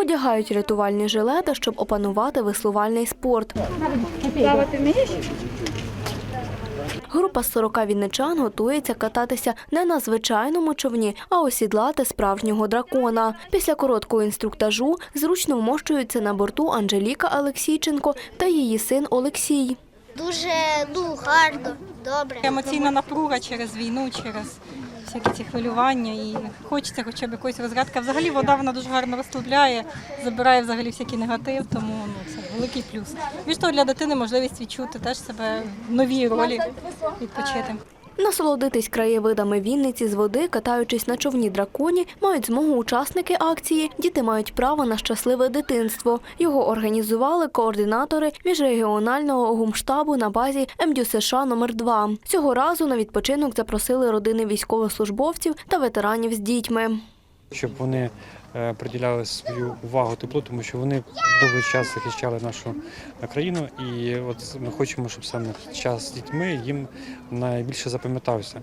Одягають рятувальні жилети, щоб опанувати веслувальний спорт. Плавати вмієш? Група з 40 вінничан готується кататися не на звичайному човні, а осідлати справжнього дракона. Після короткого інструктажу зручно вмощуються на борту Анжеліка Олексійченко та її син Олексій. Дуже ну, гарно, добре. Емоційна напруга через війну, через всякі ці хвилювання і хочеться хоча б якоїсь розрядки. Взагалі вода вона дуже гарно розслабляє, забирає взагалі всякий негатив, тому ну, це великий плюс. Більш того, для дитини можливість відчути теж себе в новій ролі, відпочити. Насолодитись краєвидами Вінниці з води, катаючись на човні драконі, мають змогу учасники акції. Діти мають право на щасливе дитинство. Його організували координатори міжрегіонального гумштабу на базі МДЮ США номер 2 Цього разу на відпочинок запросили родини військовослужбовців та ветеранів з дітьми. Щоб вони е, приділяли свою увагу теплу, тому що вони довгий час захищали нашу е, країну, і от ми хочемо, щоб саме час з дітьми їм найбільше запам'ятався.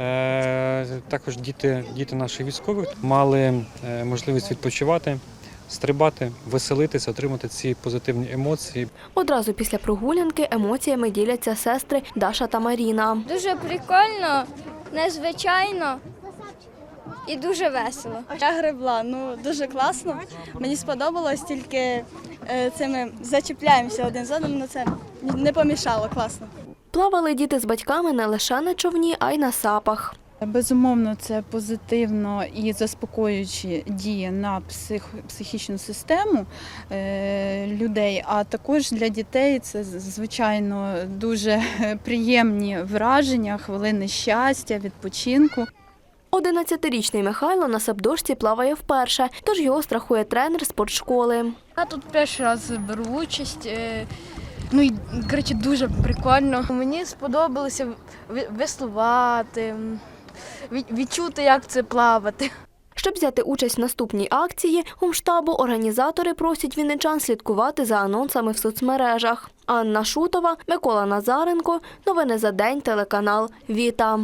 Е, Також діти, діти наших військових мали можливість відпочивати, стрибати, веселитися, отримати ці позитивні емоції. Одразу після прогулянки емоціями діляться сестри Даша та Маріна. Дуже прикольно, незвичайно і дуже весело. Я гребла, ну дуже класно. Мені сподобалось, тільки е, це ми зачіпляємося один з одним, але це не помішало класно. Плавали діти з батьками не лише на човні, а й на сапах. Безумовно, це позитивно і заспокоюючі діє на псих, психічну систему е, людей, а також для дітей це звичайно дуже приємні враження, хвилини щастя, відпочинку. 11-річний Михайло на сапдошці плаває вперше, тож його страхує тренер спортшколи. Я тут перший раз беру участь. е, Ну і коротше, дуже прикольно. Мені сподобалося веслувати, відчути, як це плавати. Щоб взяти участь в наступній акції, гумштабу організатори просять вінничан слідкувати за анонсами в соцмережах. Анна Шутова, Микола Назаренко. Новини за день. Телеканал Віта.